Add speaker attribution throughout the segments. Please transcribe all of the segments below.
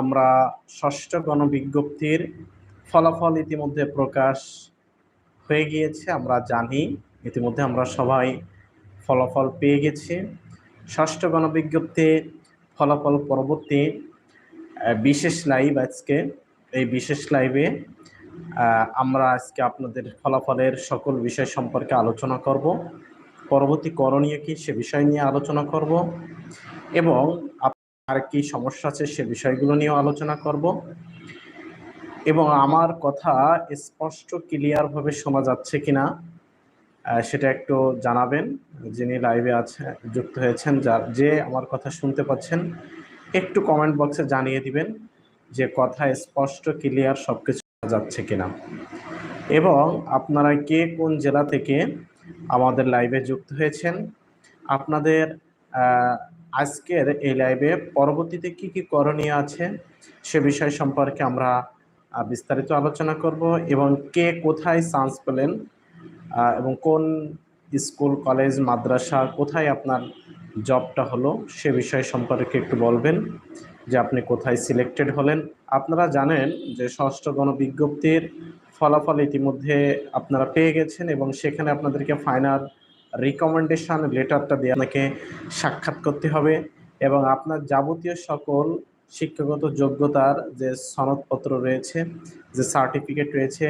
Speaker 1: আমরা ষষ্ঠ গণবিজ্ঞপ্তির ফলাফল ইতিমধ্যে প্রকাশ হয়ে গিয়েছে, আমরা জানি। ইতিমধ্যে আমরা সবাই ফলাফল পেয়ে গেছি। ষষ্ঠ গণবিজ্ঞপ্তি ফলাফল পরবর্তী বিশেষ লাইভ আজকে। এই বিশেষ লাইভে আমরা আজকে আপনাদের ফলাফলের সকল বিষয় সম্পর্কে আলোচনা করব। পরবর্তী করণীয় কি সে বিষয় নিয়ে আলোচনা করব। এবং আর কি সমস্যা আছে সে বিষয়গুলো নিয়েও আলোচনা করব। এবং আমার কথা স্পষ্ট ক্লিয়ার ভাবে শোনা যাচ্ছে কিনা সেটা একটু জানাবেন। যিনি লাইভে আছে, যুক্ত হয়েছেন, যার যে আমার কথা শুনতে পাচ্ছেন, একটু কমেন্ট বক্সে জানিয়ে দিবেন যে কথা স্পষ্ট ক্লিয়ার সবকিছু শোনা যাচ্ছে কিনা। এবং আপনারা কে কোন জেলা থেকে আমাদের লাইভে যুক্ত হয়েছেন, আপনাদের আজকের এই লাইভে পরবর্তীতে কি কি করণীয় আছে সে বিষয় সম্পর্কে আমরা বিস্তারিত আলোচনা করব এবং কে কোথায় চান্স পেলেন এবং কোন স্কুল, কলেজ, মাদ্রাসা কোথায় আপনার জবটা হলো সে বিষয় সম্পর্কে একটু বলবেন যে আপনি কোথায় সিলেক্টেড হলেন। আপনারা জানেন যে ষষ্ঠ গণবিজ্ঞপ্তির ফলাফল ইতিমধ্যে আপনারা পেয়ে গেছেন এবং সেখানে আপনাদেরকে ফাইনাল রিকমেন্ডেশন লেটারটা দিয়ে আপনাকে সাক্ষাৎ করতে হবে এবং আপনার যাবতীয় সকল শিক্ষাগত যোগ্যতার যে সনদপত্র রয়েছে, যে সার্টিফিকেট রয়েছে,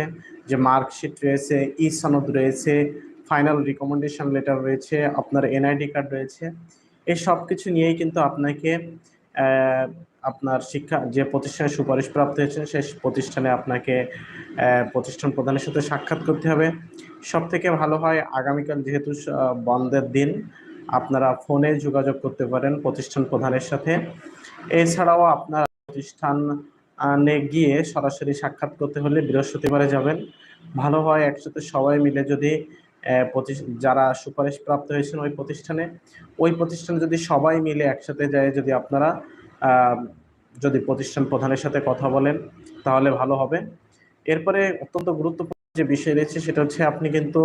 Speaker 1: যে মার্কশিট রয়েছে ই সনদ রয়েছে ফাইনাল রিকমেন্ডেশন লেটার রয়েছে, আপনার এনআইডি কার্ড রয়েছে, এই সব কিছু নিয়েই কিন্তু আপনাকে আপনার শিক্ষা, যে প্রতিষ্ঠানে সুপারিশ প্রাপ্ত হয়েছে সেই প্রতিষ্ঠানে আপনাকে প্রতিষ্ঠান প্রধানের সাথে সাক্ষাৎ করতে হবে। সব থেকে ভালো হয় আগামীকাল যেহেতু বন্ধের দিন, আপনারা ফোনে যোগাযোগ করতে পারেন প্রতিষ্ঠান প্রধানের সাথে। এছাড়াও আপনার প্রতিষ্ঠানে গিয়ে সরাসরি সাক্ষাৎ করতে হলে বৃহস্পতিবারে যাবেন। ভালো হয় একসাথে সবাই মিলে যদি যারা সুপারিশ প্রাপ্ত হয়েছেন ওই প্রতিষ্ঠানে ওই প্রতিষ্ঠানে যদি সবাই মিলে একসাথে যায় যদি আপনারা যদি প্রতিষ্ঠান প্রধানের সাথে কথা বলেন, তাহলে ভালো হবে। এরপরে অত্যন্ত গুরুত্বপূর্ণ যে বিষয় রয়েছে সেটা হচ্ছে আপনি কিন্তু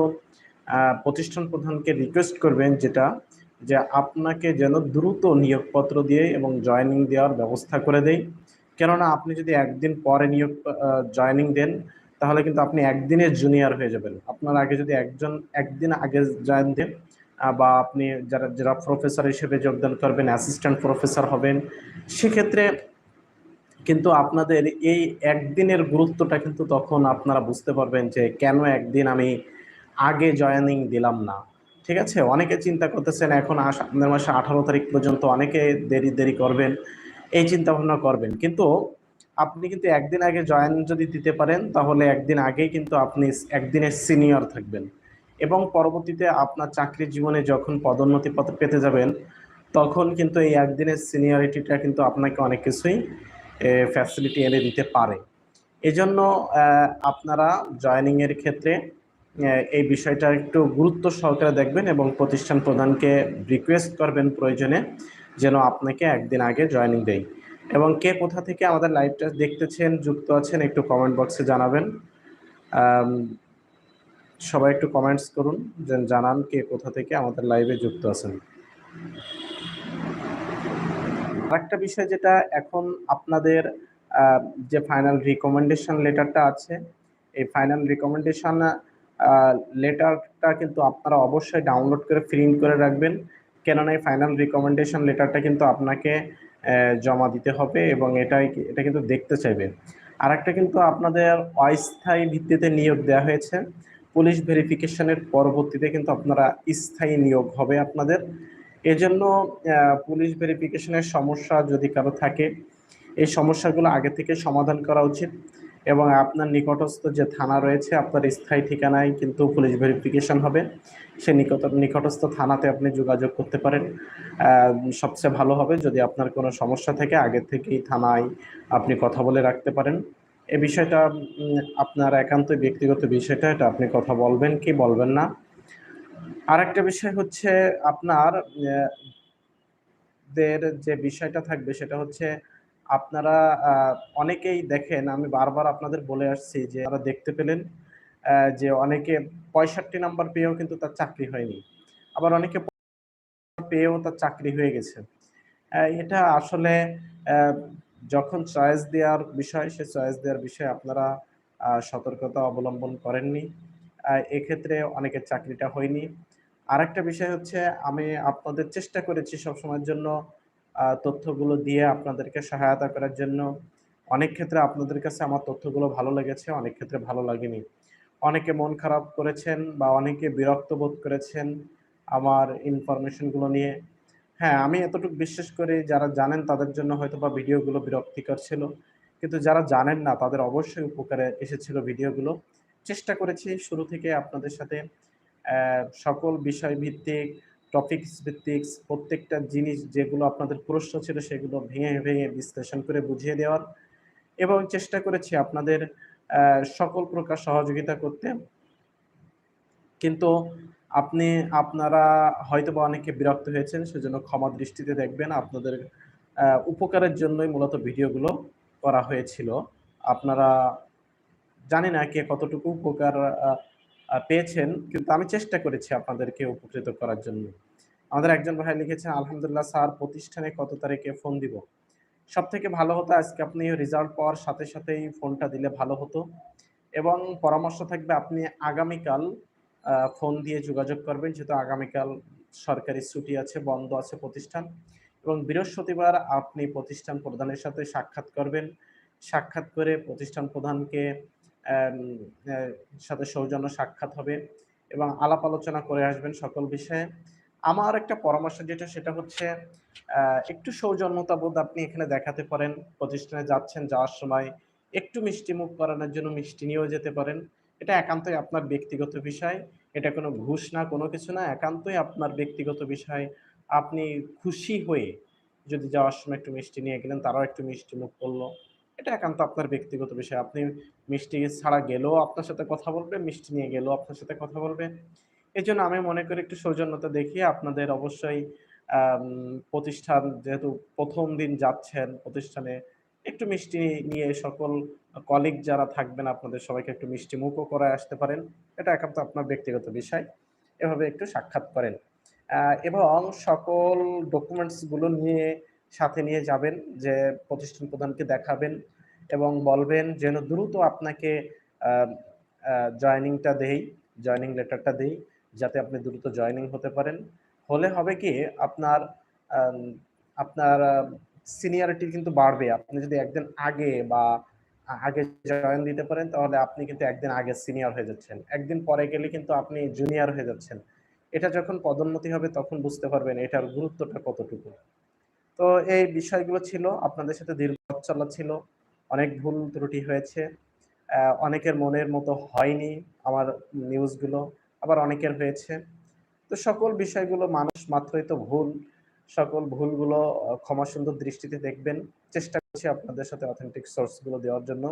Speaker 1: প্রতিষ্ঠান প্রধানকে রিকোয়েস্ট করবেন যেটা, যে আপনাকে যেন দ্রুত নিয়োগপত্র দিয়ে এবং জয়েনিং দেওয়ার ব্যবস্থা করে দেয়। কেননা আপনি যদি একদিন পরে নিয়োগ জয়েনিং দেন, তাহলে কিন্তু আপনি একদিনের জুনিয়র হয়ে যাবেন। আপনার আগে যদি একজন, একদিন আগে জয়েন দেন বা আপনি যারা যারা প্রফেসর হিসেবে যোগদান করবেন অ্যাসিস্ট্যান্ট প্রফেসর হবেন, সেক্ষেত্রে কিন্তু আপনাদের এই একদিনের গুরুত্বটা কিন্তু তখন আপনারা বুঝতে পারবেন যে কেন একদিন আমি আগে জয়েনিং দিলাম না। ঠিক আছে? অনেকে চিন্তা করতেছেন, এখন সামনের মাসে আঠারো তারিখ পর্যন্ত অনেকে দেরি দেরি করবেন, এই চিন্তা ভাবনা করবেন। কিন্তু আপনি কিন্তু একদিন আগে জয়েন যদি দিতে পারেন, তাহলে একদিন আগেই কিন্তু আপনি একদিনের সিনিয়র থাকবেন। এবং পরবর্তীতে আপনার চাকরি জীবনে যখন পদোন্নতি পদ- পেতে যাবেন, তখন কিন্তু এই একদিনের সিনিয়রিটিটা কিন্তু আপনাকে অনেক কিছুই ফ্যাসিলিটি এনে দিতে পারে। এজন্য আপনারা জয়েনিং এর ক্ষেত্রে এই বিষয়টা একটু গুরুত্ব সহকারে দেখবেন এবং প্রতিষ্ঠান প্রধানকে রিকোয়েস্ট করবেন প্রয়োজনে যেন আপনাকে একদিন আগে জয়েনিং দেয়। এবং কে কোথা থেকে আমাদের লাইভটা দেখতেছেন, যুক্ত আছেন, একটু কমেন্ট বক্সে জানাবেন। সবাই একটু কমেন্টস করুন, যেন জানান কে কোথা থেকে আমাদের লাইভে যুক্ত আছেন। আরেকটা বিষয় যেটা এখন আপনাদের যে ফাইনাল রিকমেন্ডেশন লেটারটা আছে, এই ফাইনাল রিকমেন্ডেশন লেটারটা কিন্তু আপনারা অবশ্যই ডাউনলোড করে প্রিন্ট করে রাখবেন। কেননা এই ফাইনাল রিকমেন্ডেশন লেটারটা কিন্তু আপনাকে জমা দিতে হবে এবং এটাই, এটা কিন্তু দেখতে চাইবে আর একটা কিন্তু আপনাদের অস্থায়ী ভিত্তিতে নিয়োগ দেওয়া হয়েছে। পুলিশ ভেরিফিকেশনের পরবর্তীতে কিন্তু আপনারা স্থায়ী নিয়োগ হবে আপনাদের। এজন্য পুলিশ ভেরিফিকেশনের সমস্যা যদি কারও থাকে, এই সমস্যাগুলো আগে থেকে সমাধান করা উচিত এবং আপনার নিকটস্থ যে থানা রয়েছে, আপনার স্থায়ী ঠিকানায় কিন্তু পুলিশ ভেরিফিকেশন হবে। সে নিকট, নিকটস্থ থানাতে আপনি যোগাযোগ করতে পারেন। সবচেয়ে ভালো হবে যদি আপনার কোনো সমস্যা থাকে, আগে থেকেই থানায় আপনি কথা বলে রাখতে পারেন। এ বিষয়টা আপনার একান্ত ব্যক্তিগত বিষয়টা, এটা আপনি কথা বলবেন কি বলবেন না। আর একটা বিষয় হচ্ছে আপনার, দের যে বিষয়টা থাকবে সেটা হচ্ছে আপনারা অনেকেই দেখেন, আমি বারবার আপনাদের বলে আসছি যে আপনারা দেখতে পেলেন যে অনেকে পঁয়ষট্টি নাম্বার পেয়েও কিন্তু তার চাকরি হয়নি। আবার অনেকে পেয়েও তার চাকরি হয়ে গেছে। এটা আসলে যখন চয়েস দেওয়ার বিষয়, সে চয়েস দেওয়ার বিষয়ে আপনারা সতর্কতা অবলম্বন করেননি। এক্ষেত্রে অনেকের চাকরিটা হয়নি। আরেকটা বিষয় হচ্ছে, আমি আপনাদের চেষ্টা করেছি সবসময়ের জন্য তথ্যগুলো দিয়ে আপনাদেরকে সহায়তা করার জন্য। অনেক ক্ষেত্রে আপনাদের কাছে আমার তথ্যগুলো ভালো লেগেছে, অনেক ক্ষেত্রে ভালো লাগেনি। অনেকে মন খারাপ করেছেন বা অনেকে বিরক্ত বোধ করেছেন আমার ইনফরমেশনগুলো নিয়ে। হ্যাঁ আমি এতটুকু বিশ্বাস করি, যারা জানেন তাদের জন্য হয়তো বা ভিডিওগুলো বিরক্তিকর ছিল। কিন্তু যারা জানেন না, তাদের অবশ্যই উপকারে এসেছিল ভিডিওগুলো। চেষ্টা করেছি শুরু থেকে আপনাদের সাথে সকল বিষয় ভিত্তিক টপিকস ভিত্তিক প্রত্যেকটা জিনিস যেগুলো আপনাদের প্রশ্ন ছিল সেগুলো ভেঙে ভেঙে বিশ্লেষণ করে বুঝিয়ে দেওয়ার এবং চেষ্টা করেছি আপনাদের সকল প্রকার সহযোগিতা করতে। কিন্তু আপনি, আপনারা হয়তো বা অনেকে বিরক্ত হয়েছেন, সেজন্য ক্ষমা দৃষ্টিতে দেখবেন, আপনাদের উপকারের জন্যই মূলত ভিডিওগুলো করা হয়েছিল। আপনারা জানি না কে কতটুকু উপকার পেয়েছেন, কিন্তু আমি চেষ্টা করেছি আপনাদেরকে উপকৃত করার জন্য। আমাদের একজন ভাই লিখেছেন, আলহামদুলিল্লাহ স্যার, প্রতিষ্ঠানে কত তারিখে ফোন দিব? সব থেকে ভালো হতো আজকে আপনি রেজাল্ট পাওয়ার সাথে সাথেই ফোনটা দিলে ভালো হতো। এবং পরামর্শ থাকবে আপনি আগামীকাল ফোন দিয়ে যোগাযোগ করবেন, যেহেতু আগামীকাল সরকারি ছুটি আছে, বন্ধ আছে প্রতিষ্ঠান। এবং বৃহস্পতিবার আপনি প্রতিষ্ঠান প্রধানের সাথে সাক্ষাৎ করবেন। সাক্ষাৎ করে প্রতিষ্ঠান প্রধানকে সাথে সৌজন্য সাক্ষাৎ হবে এবং আলাপ আলোচনা করে আসবেন সকল বিষয়ে। আমার একটা পরামর্শ যেটা, সেটা হচ্ছে একটু সৌজন্যতা বোধ আপনি এখানে দেখাতে পারেন। প্রতিষ্ঠানে যাচ্ছেন, যাওয়ার সময় একটু মিষ্টি মুখ করানোর জন্য মিষ্টি নিয়েও যেতে পারেন। এটা একান্তই আপনার ব্যক্তিগত বিষয়। এটা কোনো ঘুষ না, কোনো কিছু না, একান্তই আপনার ব্যক্তিগত বিষয়। আপনি খুশি হয়ে যদি যাওয়ার সময় একটু মিষ্টি নিয়ে গেলেন, তারাও একটু মিষ্টি মুখ করল। এটা একান্ত আপনার ব্যক্তিগত বিষয়। আপনি মিষ্টি ছাড়া গেলেও আপনার সাথে কথা বলবে, মিষ্টি নিয়ে গেলেও আপনার সাথে কথা বলবে। এই জন্য আমি মনে করি একটু সৌজন্যতা দেখিয়ে আপনাদের অবশ্যই প্রতিষ্ঠান যেহেতু প্রথম দিন যাচ্ছেন প্রতিষ্ঠানে, একটু মিষ্টি নিয়ে সকল কলিগ যারা থাকবেন আপনাদের সবাইকে একটু মিষ্টি মুখও করে আসতে পারেন। এটা একান্ত আপনার ব্যক্তিগত বিষয়। এভাবে একটু সাক্ষাৎ করেন। এবং সকল ডকুমেন্টসগুলো নিয়ে সাথে নিয়ে যাবেন, যে প্রতিষ্ঠান প্রধানকে দেখাবেন। এবং বলবেন যেন দ্রুত আপনাকে জয়নিংটা দেই, জয়নিং লেটারটা দেই, যাতে আপনি দ্রুত জয়নিং হতে পারেন। হলে হবে কি, আপনার আপনার সিনিয়রিটি কিন্তু বাড়বে। আপনি যদি একদিন আগে বা আগে জয়েন দিতে পারেন, তাহলে আপনি কিন্তু একদিন আগে সিনিয়র হয়ে যাচ্ছেন। একদিন পরে গেলে কিন্তু আপনি জুনিয়র হয়ে যাচ্ছেন। এটা যখন পদোন্নতি হবে, তখন বুঝতে পারবেন এটার গুরুত্বটা কতটুকু। তো এই বিষয়গুলো ছিল, আপনাদের সাথে দীর্ঘ চলা ছিল। অনেক ভুল ত্রুটি হয়েছে। অনেকের মনের মতো হয়নি আমার নিউজগুলো আবার অনেকের হয়েছে। তো সকল বিষয়গুলো মানুষ মাত্রই তো ভুল। সকল ভুলগুলো ক্ষমা সুন্দর দৃষ্টিতে দেখবেন। চেষ্টা করছি আপনাদের সাথে অথেন্টিক সোর্সগুলো দেওয়ার জন্য।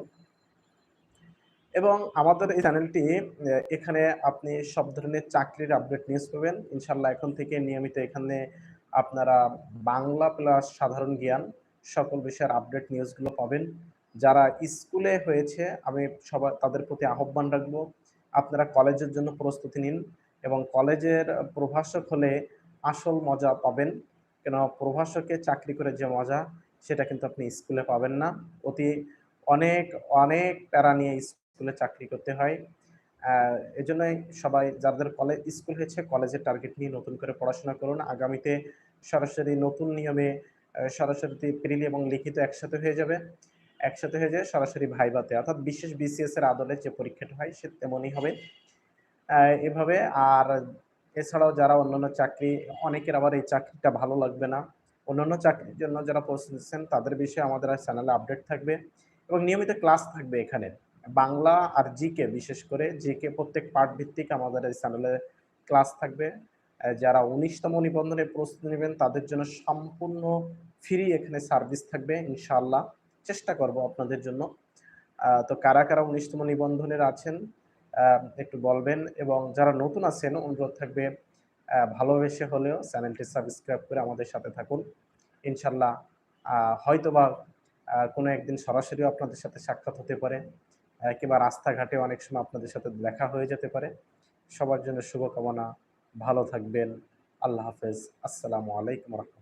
Speaker 1: এবং আমাদের এই চ্যানেলটি এখানে আপনি সব ধরনের চাকরির আপডেট নিউজ পাবেন। ইনশাল্লাহ এখন থেকে নিয়মিত এখানে আপনারা বাংলা প্লাস সাধারণ জ্ঞান সকল বিষয়ের আপডেট নিউজগুলো পাবেন। যারা স্কুলে হয়েছে আমি সবার তাদের প্রতি আহ্বান রাখব। আপনারা কলেজের জন্য প্রস্তুতি নিন এবং কলেজের প্রভাষক হলে আসল মজা পাবেন। কেন প্রভাষকে চাকরি করে যে মজা সেটা কিন্তু আপনি স্কুলে পাবেন না। অতি অনেক অনেক প্যারা নিয়ে স্কুলে চাকরি করতে হয়। আহ, এজন্যই সবাই যাদের কলেজ স্কুল হয়েছে কলেজের টার্গেট নিয়ে নতুন করে পড়াশোনা করুন। আগামীতে সরাসরি নতুন নিয়মে সরাসরি প্রিলি এবং লিখিত একসাথে হয়ে যাবে। একসাথে হয়ে যায়, সরাসরি ভাইভাতে অর্থাৎ বিশেষ বিসিএস এর আদলে যে পরীক্ষাটা হয়, সে তেমনই হবে। এভাবে আর এছাড়াও যারা অন্যান্য চাকরি, অনেকের আবার এই চাকরিটা ভালো লাগবে না। অন্যান্য চাকরির জন্য যারা প্রস্তুতি নিচ্ছেন, তাদের বিষয়ে আমাদের চ্যানেলে আপডেট থাকবে এবং নিয়মিত ক্লাস থাকবে এখানে। বাংলা আর জিকে বিশেষ করে জিকে প্রত্যেক পাঠ ভিত্তিক আমাদের এই চ্যানেলে ক্লাস থাকবে। যারা উনিশতম নিবন্ধনে প্রস্তুতি নেবেন, তাদের জন্য সম্পূর্ণ ফ্রি এখানে সার্ভিস থাকবে, ইনশাআল্লাহ। চেষ্টা করব আপনাদের জন্য। তো কারা কারা উনিশতম নিবন্ধনের আছেন একটু বলবেন এবং যারা নতুন আছেন, অনুরোধ থাকবে ভালোবেসে হলেও চ্যানেলটি সাবস্ক্রাইব করে আমাদের সাথে থাকুন। ইনশাল্লাহ হয়তোবা কোনো একদিন সরাসরিও আপনাদের সাথে সাক্ষাৎ হতে পারে কিংবা রাস্তাঘাটে অনেক সময় আপনাদের সাথে দেখা হয়ে যেতে পারে। সবার জন্য শুভকামনা, ভালো থাকবেন, আল্লাহ হাফেজ, আসসালামু আলাইকুম রহমতুল্লাহ।